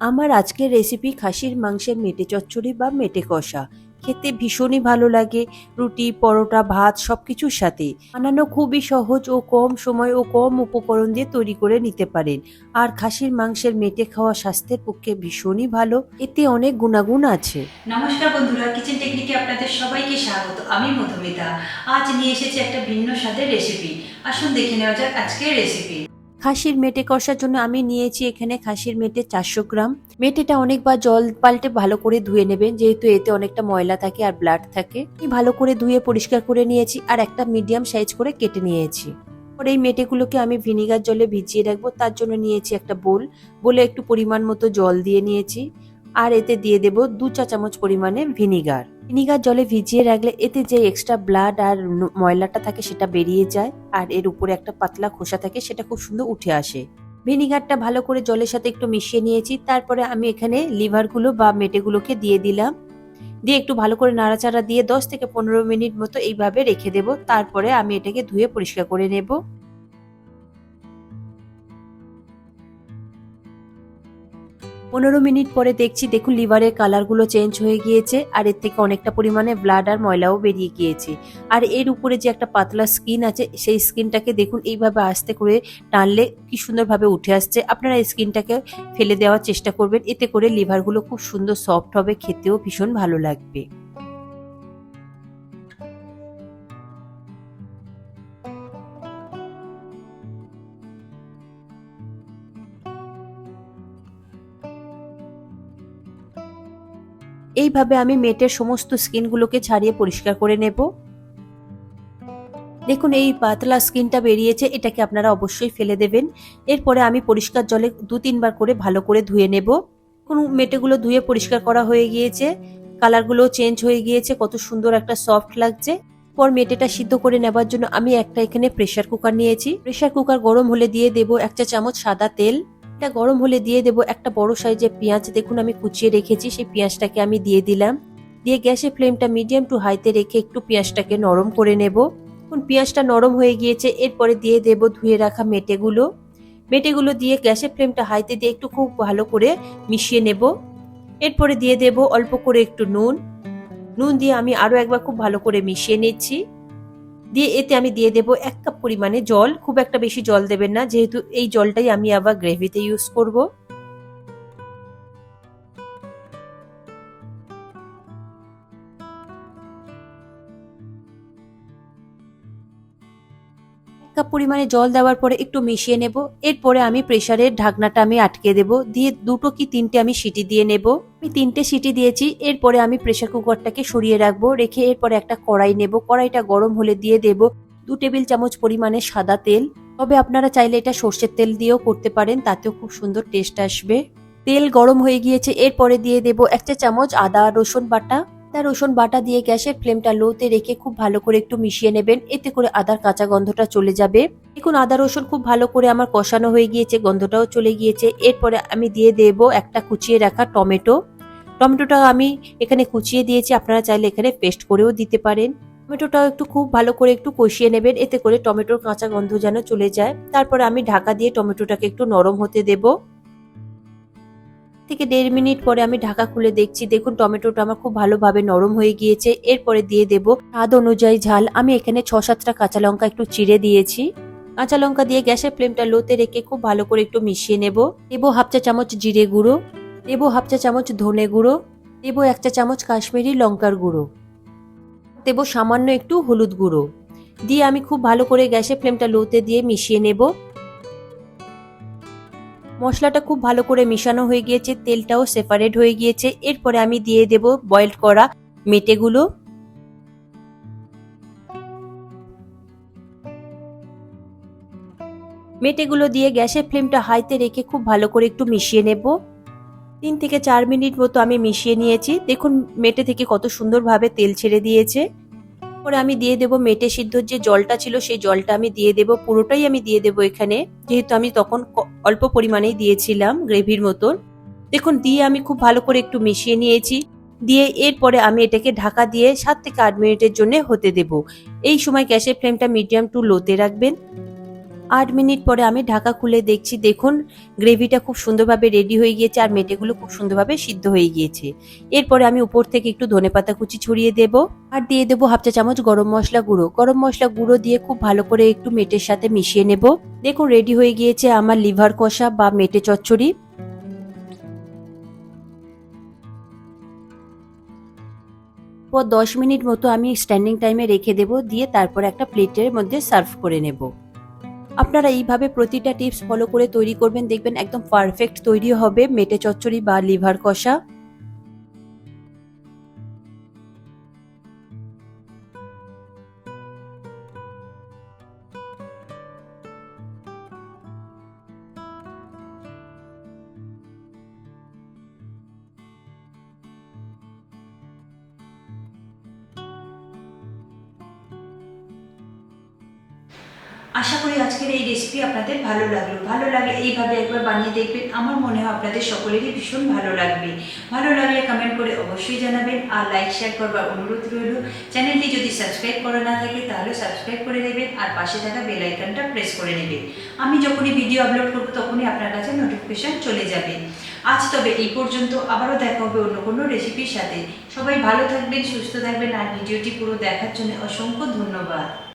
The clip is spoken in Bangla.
আমার আজকের রেসিপি খাসির মাংসের মেটে চচ্চড়ি বা মেটে কষা। খেতে ভীষণই ভালো লাগে। রুটি, পরোটা, ভাত সব কিছুর সাথে। বানানো খুবই সহজ ও কম সময় ও কম উপকরণ দিয়ে তৈরি করে নিতে পারেন। আর খাসির মাংসের মেটে খাওয়া স্বাস্থ্যের পক্ষে ভীষণই ভালো। এতে অনেক গুণাগুণ আছে। নমস্কার বন্ধুরা কিচেন টেকনিকে আপনাদের সবাইকে স্বাগত। আমি মধুমিতা। আজ নিয়ে এসেছি একটা ভিন্ন স্বাদের রেসিপি আসুন দেখে নেওয়া যাক আজকের রেসিপি খাসির মেটে কষার জন্য আমি নিয়েছি এখানে খাসির মেটে চারশো গ্রাম। মেটেটা অনেকবার জল পাল্টে ভালো করে ধুয়ে নেবেন, যেহেতু এতে অনেকটা ময়লা থাকে আর ব্লাড থাকে। ভালো করে ধুয়ে পরিষ্কার করে নিয়েছি আর একটা মিডিয়াম সাইজ করে কেটে নিয়েছি। পরে এই মেটেগুলোকে আমি ভিনিগার জলে ভিজিয়ে রাখব। তার জন্য নিয়েছি একটা বোল। বলে একটু পরিমাণ মতো জল দিয়ে নিয়েছি। আর এতে দিয়ে দেব দু চা চামচ পরিমাণে ভিনিগার। ভিনিগার জলে ভিজিয়ে রাখলে এতে যে এক্সট্রা ব্লাড আর ময়লাটা থাকে সেটা বেরিয়ে যায় আর এর উপরে একটা পাতলা খোসা থাকে সেটা খুব সুন্দর উঠে আসে। ভিনিগারটা ভালো করে জলের সাথে একটু মিশিয়ে নিয়েছি, তারপরে আমি এখানে লিভারগুলো বা মেটেগুলোকে দিয়ে দিলাম। দিয়ে একটু ভালো করে নাড়াচাড়া দিয়ে দশ থেকে পনেরো মিনিট মতো এইভাবে রেখে দেব, তারপরে আমি এটাকে ধুয়ে পরিষ্কার করে নেব। পনেরো মিনিট পরে দেখছি, দেখুন, লিভারের কালারগুলো চেঞ্জ হয়ে গিয়েছে, আর এর থেকে অনেকটা পরিমাণে ব্লাড আর ময়লাও বেরিয়ে গিয়েছে। আর এর উপরে যে একটা পাতলা স্কিন আছে, সেই স্কিনটাকে দেখুন, এইভাবে আস্তে করে টানলে কি সুন্দরভাবে উঠে আসছে। আপনারা এই স্কিনটাকে ফেলে দেওয়ার চেষ্টা করবেন, এতে করে লিভারগুলো খুব সুন্দর সফট হবে, খেতেও ভীষণ ভালো লাগবে। এইভাবে আমি মেটের সমস্ত স্কিনগুলোকে ছাড়িয়ে পরিষ্কার করে নেব। দেখুন, এই পাতলা স্কিনটা বেরিয়েছে, এটাকে আপনারা অবশ্যই ফেলে দেবেন। এরপরে আমি পরিষ্কার জলে দু তিনবার করে ভালো করে ধুয়ে নেব। কোন মেটেগুলো ধুয়ে পরিষ্কার করা হয়ে গিয়েছে। কালারগুলো চেঞ্জ হয়ে গিয়েছে, কত সুন্দর একটা সফট লাগছে। পর মেটেটা সিদ্ধ করে নেবার জন্য আমি একটা এখানে প্রেশার কুকার নিয়েছি। প্রেশার কুকার গরম হলে দিয়ে দেব একটা চামচ সাদা তেল। এটা গরম হলে দিয়ে দেব একটা বড় সাইজের পেঁয়াজ। দেখুন, আমি কুচিয়ে রেখেছি, সেই পেঁয়াজটাকে আমি দিয়ে দিলাম। দিয়ে গ্যাসের ফ্লেমটা মিডিয়াম টু হাইতে রেখে একটু পেঁয়াজটাকে নরম করে নেব। এখন পেঁয়াজটা নরম হয়ে গিয়েছে, এরপরে দিয়ে দেব ধুয়ে রাখা মেটেগুলো। মেটেগুলো দিয়ে গ্যাসের ফ্লেমটা হাইতে দিয়ে একটু খুব ভালো করে মিশিয়ে নেব। এরপরে দিয়ে দেব অল্প করে একটু নুন। নুন দিয়ে আমি আরও একবার খুব ভালো করে মিশিয়ে নিচ্ছি। দিয়ে এতে আমি দিয়ে দেব এক কাপ পরিমাণে জল। খুব একটা বেশি জল দেবেন না, যেহেতু এই জলটাই আমি আবার গ্রেভিতে ইউজ করব। কাপ পরিমাণে জল দেওয়ার পরে একটু মিশিয়ে নেব। এরপরে আমি প্রেশারের ঢাকনাটা আমি আটকে দেব। দিয়ে দুটো কি তিনটে আমি সিটি দিয়ে নেব। আমি তিনটে সিটি দিয়েছি। এরপরে আমি প্রেসার কুকারটাকে সরিয়ে রাখব। রেখে এরপরে একটা কড়াই নেব। কড়াইটা গরম হলে দিয়ে দেব দু টেবিল চামচ পরিমাণে সাদা তেল। তবে আপনারা চাইলে এটা সর্ষের তেল দিয়েও করতে পারেন। তাতেও খুব সুন্দর টেস্ট আসবে। তেল গরম হয়ে গিয়েছে। এরপরে দিয়ে দেব একটা চামচ আদা রসুন বাটা। আদা, রসুন বাটা দিয়ে গ্যাসের ফ্লেমটা লোতে রেখে খুব ভালো করে একটু মিশিয়ে নেবেন। এতে করে আদার কাঁচা গন্ধটা চলে যাবে। দেখুন, আদা, রসুন খুব ভালো করে আমার কষানো হয়ে গিয়েছে, গন্ধটাও চলে গিয়েছে। এরপরে আমি দিয়ে দেব একটা কুচিয়ে রাখা টমেটো। টমেটোটা আমি এখানে কুচিয়ে দিয়েছি, আপনারা চাইলে এখানে পেস্ট করেও দিতে পারেন। টমেটোটাও একটু খুব ভালো করে একটু কষিয়ে নেবেন, এতে করে টমেটোর কাঁচা গন্ধ যেন চলে যায়। তারপরে আমি ঢাকা দিয়ে টমেটোটাকে একটু নরম হতে দেব। থেকে দেড় মিনিট পরে আমি ঢাকা খুলে দেখছি, দেখুন টমেটোটা আমার খুব ভালোভাবে নরম হয়ে গিয়েছে। এরপরে দিয়ে দেব স্বাদ অনুযায়ী ঝাল। আমি এখানে ছ সাতটা কাঁচা লঙ্কা একটু চিড়ে দিয়েছি। কাঁচা লঙ্কা দিয়ে গ্যাসের ফ্লেমটা লোতে রেখে খুব ভালো করে একটু মিশিয়ে নেব। দেবো হাফ চা চামচ জিরে গুঁড়ো। দেবো হাফ চা চামচ ধনে গুঁড়ো। দেবো এক চা চামচ কাশ্মীরি লঙ্কার গুঁড়ো। দেবো সামান্য একটু হলুদ গুঁড়ো। দিয়ে আমি খুব ভালো করে গ্যাসের ফ্লেমটা লোতে দিয়ে মিশিয়ে নেব। মশলাটা খুব ভালো করে মিশানো হয়ে গিয়েছে, তেলটাও সেপারেট হয়ে গিয়েছে। এরপরে আমি দিয়ে দেব বয়েল করা মেটেগুলো। মেটেগুলো দিয়ে গ্যাসের ফ্লেমটা হাইতে রেখে খুব ভালো করে একটু মিশিয়ে নেব। তিন থেকে চার মিনিট মতো আমি মিশিয়ে নিয়েছি। দেখুন, মেটে থেকে কত সুন্দরভাবে তেল ছেড়ে দিয়েছে। পরে আমি দিয়ে দেব মেটে সিদ্ধর যে জলটা ছিল সেই জলটা আমি দিয়ে দেব, পুরোটাই আমি দিয়ে দেব এখানে। যেহেতু আমি তখন অল্প পরিমাণেই দিয়েছিলাম গ্রেভির মতন। দেখুন, দিয়ে আমি খুব ভালো করে একটু মিশিয়ে নিয়েছি। দিয়ে এরপরে আমি এটাকে ঢাকা দিয়ে সাত থেকে আট মিনিটের জন্য হতে দেব। এই সময় গ্যাসের ফ্লেমটা মিডিয়াম টু লোতে রাখবেন। আট মিনিট পরে আমি ঢাকা খুলে দেখছি, দেখুন, গ্রেভিটা খুব সুন্দরভাবে রেডি হয়ে গিয়েছে আর মেটেগুলো খুব সুন্দরভাবে সিদ্ধ হয়ে গিয়েছে। এরপরে আমি উপর থেকে একটু ধনেপাতা কুচি ছড়িয়ে দেব আর দিয়ে দেবো হাফ চা চামচ গরম মশলা গুঁড়ো। গরম মশলা গুঁড়ো দিয়ে খুব ভালো করে একটু মেটের সাথে মিশিয়ে নেব। দেখুন রেডি হয়ে গিয়েছে আমার লিভার কষা বা মেটে চচ্চড়ি। পর দশ মিনিট মতো আমি স্ট্যান্ডিং টাইমে রেখে দেব, দিয়ে তারপর একটা প্লেটের মধ্যে সার্ভ করে নেব। আপনারা এইভাবে প্রতিটা টিপস ফলো করে তৈরি করবেন, দেখবেন একদম পারফেক্ট তৈরি হবে, মেটে চচ্চড়ি বা লিভার কষা। করি আজকের এই রেসিপি আপনাদের ভালো লাগল। ভালো লাগলে এইভাবে একবার বানিয়ে দেখবেন। আমার মনে হয় আপনাদের সকলেরই ভীষণ ভালো লাগবে। ভালো লাগলে কমেন্ট করে অবশ্যই জানাবেন আর লাইক শেয়ার করবার অনুরোধ রইল। চ্যানেলটি যদি সাবস্ক্রাইব করা না থাকে, তাহলে সাবস্ক্রাইব করে দেবেন আর পাশে থাকা বেল আইকনটা প্রেস করে নেবেন। আমি যখনই ভিডিও আপলোড করব, তখনই আপনার কাছে নোটিফিকেশন চলে যাবে। আজ তবে এই পর্যন্ত। আবারও দেখা হবে অন্য কোনো রেসিপির সাথে। সবাই ভালো থাকবেন, সুস্থ থাকবেন আর ভিডিওটি পুরো দেখার জন্য অসংখ্য ধন্যবাদ।